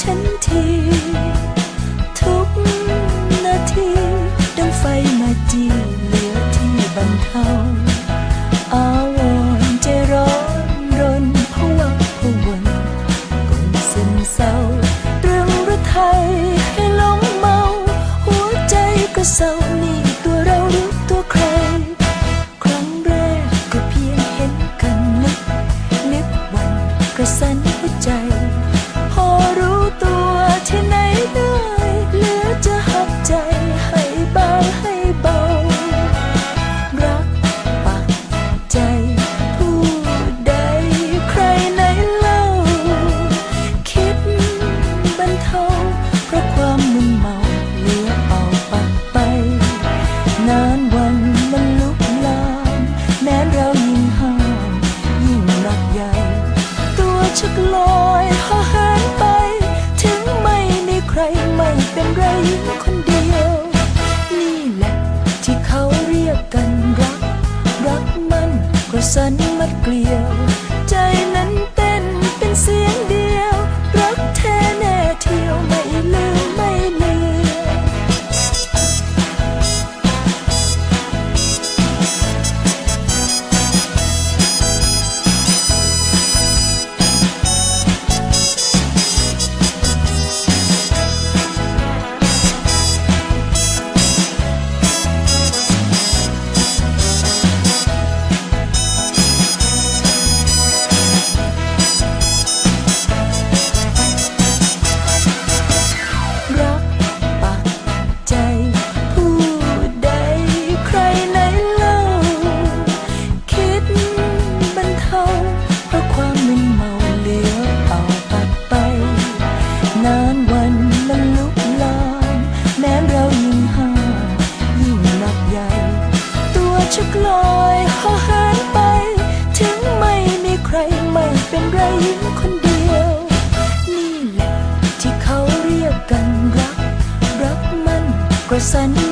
ฉันที ทุกนาทีดังไฟมาจีเหลือที่บันเทาอาวรใจร้อนรนพะวักะวนกนซึมเศร้า เรื่องรถไทยให้ลงเมา หัวใจก็เศร้า ชักลอยห่อหายไป ถึงไม่มีใครไม่เป็นไรยิ่งคนเดียว นี่แหละที่เขาเรียกกันรัก รักมันกระสันมัดเกลียว ใจ อยห่อหายไป ถึงไม่มีใครไม่เป็นไรยิ่งคนเดียว นี่แหละที่เขาเรียกกันรัก รักมันกระสัน